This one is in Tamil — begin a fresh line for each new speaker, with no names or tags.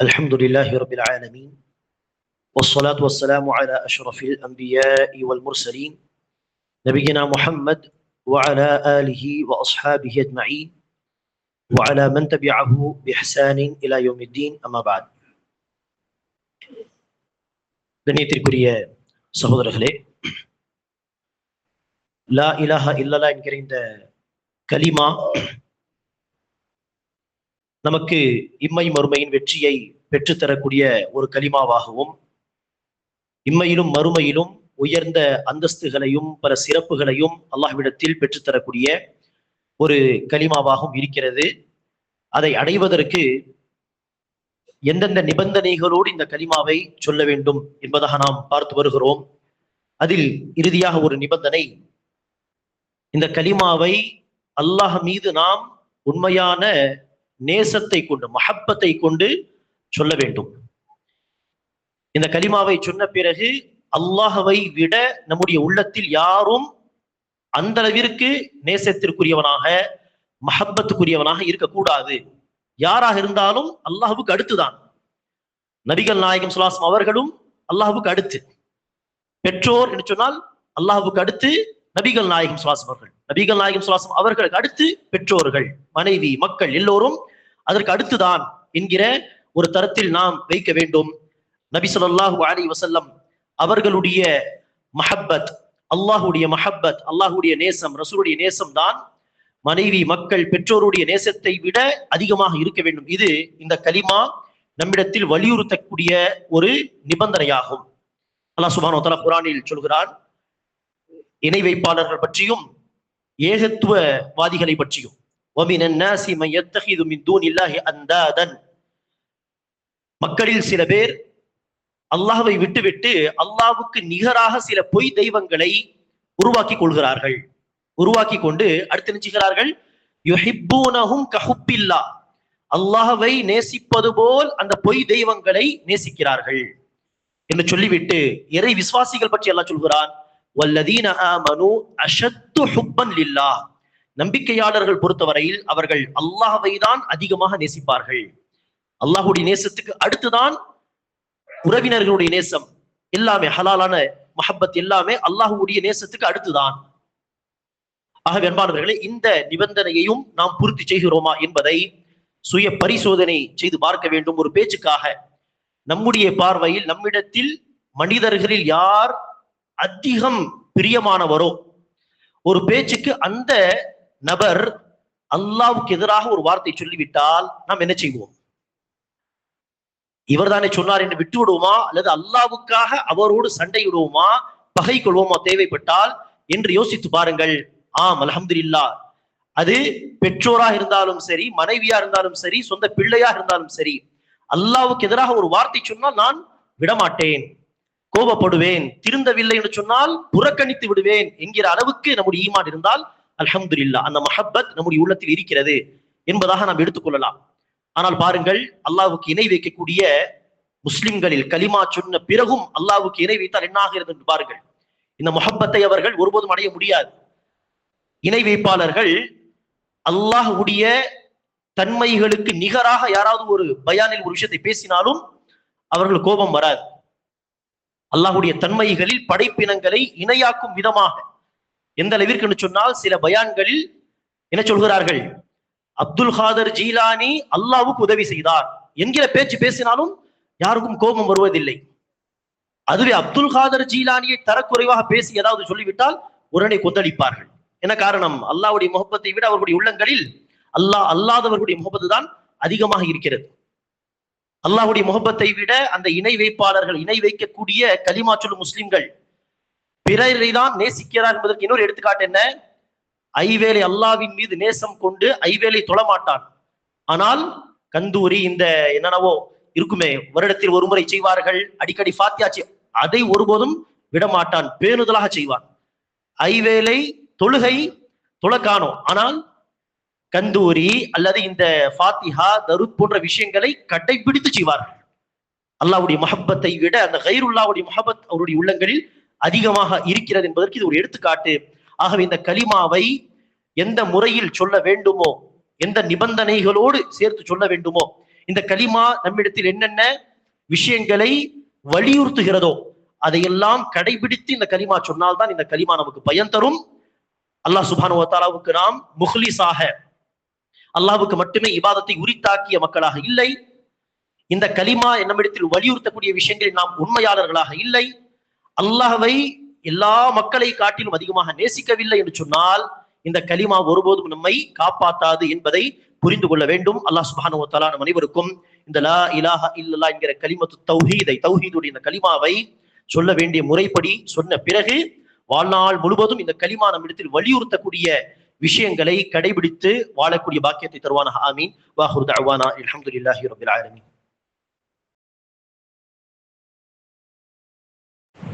الحمد لله رب العالمين والصلاة والسلام على أشرف الأنبياء والمرسلين نبينا محمد وعلى آله وأصحابه أجمعين وعلى من تبعه بإحسان إلى يوم الدين أما بعد கண்ணியத்திற்குரிய சகோதரர்களே லா இலாஹா இல்லலா என்கிற இந்த கலிமா நமக்கு இம்மை மறுமையின் வெற்றியை பெற்றுத்தரக்கூடிய ஒரு கலிமாவாகவும் இம்மையிலும் மறுமையிலும் உயர்ந்த அந்தஸ்துகளையும் பல சிறப்புகளையும் அல்லாஹ்விடத்தில் பெற்றுத்தரக்கூடிய ஒரு கலிமாவாகவும் இருக்கிறது. அதை அடைவதற்கு எந்தெந்த நிபந்தனைகளோடு இந்த கலிமாவை சொல்ல வேண்டும் என்பதாக நாம் பார்த்து வருகிறோம். அதில் இறுதியாக ஒரு நிபந்தனை இந்த கலிமாவை அல்லாஹ் மீது நாம் உண்மையான நேசத்தை கொண்டு மஹப்பத்தை கொண்டு சொல்ல வேண்டும். இந்த கலிமாவை சொன்ன பிறகு அல்லாஹவை விட நம்முடைய உள்ளத்தில் யாரும் அந்த அளவிற்கு நேசத்திற்குரியவனாக மஹப்பத்துக்குரியவனாக இருக்கக்கூடாது. யாராக இருந்தாலும் அல்லாஹுக்கு அடுத்துதான். நபிகள் நாயகம் சுலாசம் அவர்களும் அல்லாஹுக்கு அடுத்து. பெற்றோர் என்று சொன்னால் அல்லாஹுக்கு அடுத்து நபிகள் நாயகம் சுலாசம் அவர்கள். நபிகள் நாயகம் சுலாசம் அவர்களுக்கு அடுத்து பெற்றோர்கள் மனைவி மக்கள் எல்லோரும் அதற்கு அடுத்துதான் என்கிற ஒரு தரத்தில் நாம் வைக்க வேண்டும். நபி சொல்லாஹு அலி வசல்லம் அவர்களுடைய மஹப்பத் அல்லாஹுடைய மஹப்பத் அல்லாஹுடைய நேசம் ரசூருடைய நேசம் தான் மனைவி மக்கள் பெற்றோருடைய நேசத்தை விட அதிகமாக இருக்க வேண்டும். இது இந்த கலிமா நம்மிடத்தில் வலியுறுத்தக்கூடிய ஒரு நிபந்தனையாகும். அல்லாஹ் சுபானோ தலா குரானில் சொல்கிறான் இணை வைப்பாளர்கள் பற்றியும் ஏகத்துவவாதிகளை பற்றியும் மக்களில் சில பேர் அல்லாஹவை விட்டுவிட்டு அல்லாவுக்கு நிகராக சில பொய் தெய்வங்களை உருவாக்கி கொள்கிறார்கள். உருவாக்கி கொண்டு அடுத்து நினைச்சுகிறார்கள் கஹுப்பில்லா. அல்லாஹவை நேசிப்பது போல் அந்த பொய் தெய்வங்களை நேசிக்கிறார்கள். என்று சொல்லிவிட்டு இறை விசுவாசிகள் பற்றி எல்லாம் சொல்கிறான். வல்லதீன ஆமனு அஷத்து ஹுப்பன் லில்லா நம்பிக்கையாளர்கள் பொறுத்தவரையில் அவர்கள் அல்லாஹவை தான் அதிகமாக நேசிப்பார்கள். அல்லாஹுடைய நேசத்துக்கு அடுத்துதான் உறவினர்களுடைய நேசம். எல்லாமே ஹலாலான மஹப்பத் எல்லாமே அல்லாஹுடைய நேசத்துக்கு அடுத்துதான். ஆக அன்பானவர்களே இந்த நிபந்தனையையும் நாம் பூர்த்தி செய்கிறோமா என்பதை சுய பரிசோதனை செய்து பார்க்க வேண்டும் ஒரு பேச்சுக்காக. நம்முடைய பார்வையில் நம்மிடத்தில் மனிதர்களில் யார் அதிகம் பிரியமானவரோ? ஒரு பேச்சுக்கு அந்த நபர் அல்லாவுக்கு எதிராக ஒரு வார்த்தை சொல்லிவிட்டால் நாம் என்ன செய்வோம்? இவர் தானே சொன்னார் என்று விட்டு விடுவோமா அல்லது அல்லாவுக்காக அவரோடு சண்டை விடுவோமா பகை கொள்வோமா? தேவைப்பட்டால் என்று யோசித்து பாருங்கள். ஆம் அலமதுல்லா அது பெற்றோரா இருந்தாலும் சரி மனைவியா இருந்தாலும் சரி சொந்த பிள்ளையா இருந்தாலும் சரி அல்லாவுக்கு எதிராக ஒரு வார்த்தை சொன்னால் நான் விடமாட்டேன். கோபப்படுவேன் திருந்தவில்லை என்று சொன்னால் புறக்கணித்து விடுவேன் என்கிற அளவுக்கு நம்முடைய ஈமான் இருந்தால் அலமது இல்லா அந்த மஹப்பத் நம்முடைய உள்ளத்தில் இருக்கிறது என்பதாக நாம் எடுத்துக்கொள்ளலாம். ஆனால் பாருங்கள் அல்லாவுக்கு இணை வைக்கக்கூடிய முஸ்லிம்களில் கலிமா சொன்ன பிறகும் அல்லாவுக்கு இணை வைத்தால் என்ன ஆகிறது என்று பாருங்கள். இந்த முகப்பத்தை அவர்கள் ஒருபோதும் அடைய முடியாது. இணை வைப்பாளர்கள் அல்லாஹுடைய தன்மைகளுக்கு நிகராக யாராவது ஒரு பயானில் ஒரு விஷயத்தை பேசினாலும் அவர்கள் கோபம் வராது. அல்லாஹுடைய தன்மைகளில் படைப்பினங்களை இணையாக்கும் விதமாக. எந்த அளவிற்கு சொன்னால் சில பயான்களில் என்ன சொல்கிறார்கள்? அப்துல் காதர் ஜீலானி அல்லாவுக்கு உதவி செய்தார். என்கிற பேச்சு பேசினாலும் யாருக்கும் கோபம் வருவதில்லை. அதுவே அப்துல் காதர் ஜீலானியை தரக்குறைவாக பேசி ஏதாவது சொல்லிவிட்டால் உடனே கொந்தளிப்பார்கள். என்ன காரணம்? அல்லாவுடைய முகப்பத்தை விட அவர்களுடைய உள்ளங்களில் அல்லாஹ் அல்லாதவர்களுடைய முகப்பத்து தான் அதிகமாக இருக்கிறது. அல்லாஹுடைய முகப்பத்தை விட அந்த இணை வைப்பாளர்கள் இணை வைக்கக்கூடிய கலிமா முஸ்லிம்கள் பிறரை தான் நேசிக்கிறார் என்பதற்கு இன்னொரு எடுத்துக்காட்டு என்ன? ஐவேலை அல்லாவின் மீது நேசம் கொண்டு ஐவேலை தொழமாட்டான். ஆனால் கந்தூரி இந்த என்னென்னவோ இருக்குமே வருடத்தில் ஒரு முறை செய்வார்கள் அடிக்கடி ஃபாத்தியாச்சி அதை ஒருபோதும் விடமாட்டான் பேணுதலாக செய்வான். ஐவேலை தொழுகை தொழக்கானோ ஆனால் கந்தூரி அல்லது இந்த ஃபாத்திஹா தருத் போன்ற விஷயங்களை கடைபிடித்து செய்வார்கள். அல்லாவுடைய மஹப்பத்தை விட அந்த கைருல்லாவுடைய மஹபத் அவருடைய உள்ளங்களில் அதிகமாக இருக்கிறது என்பதற்கு இது ஒரு எடுத்துக்காட்டு. ஆகவே இந்த கலிமாவை எந்த முறையில் சொல்ல வேண்டுமோ எந்த நிபந்தனைகளோடு சேர்த்து சொல்ல வேண்டுமோ இந்த கலிமா நம்மிடத்தில் என்னென்ன விஷயங்களை வலியுறுத்துகிறதோ அதையெல்லாம் கடைபிடித்து இந்த கலிமா சொன்னால்தான் இந்த கலிமா நமக்கு பயன் தரும். அல்லாஹ் சுபானுவத்தாலாவுக்கு நாம் முஹ்லிஸாக அல்லாவுக்கு மட்டுமே இபாதத்தை உரித்தாக்கிய மக்களாக இல்லை. இந்த கலிமா நம்மிடத்தில் வலியுறுத்தக்கூடிய விஷயங்களில் நாம் உண்மையாளர்களாக இல்லை. அல்லாஹவை எல்லா மக்களை காட்டிலும் அதிகமாக நேசிக்கவில்லை என்று சொன்னால் இந்த கலிமா ஒருபோதும் நம்மை காப்பாத்தாது என்பதை புரிந்து கொள்ள வேண்டும். அல்லாஹ் சுப்ஹானஹு தலா நம் அனைவருக்கும் இந்த லா இலாஹா இல்லல்லா என்கிற கலிமத்து தௌஹீதை தௌஹீதுடைய இந்த கலிமாவை சொல்ல வேண்டிய முறைப்படி சொன்ன பிறகு வாழ்நாள் முழுவதும் இந்த கலிமா நம்மிடத்தில் வலியுறுத்தக்கூடிய விஷயங்களை கடைபிடித்து வாழக்கூடிய பாக்கியத்தை தருவான ஆமீன். வாஹுர் தவானா அலமதுல்லாஹி ரப்பில் ஆலமீன்.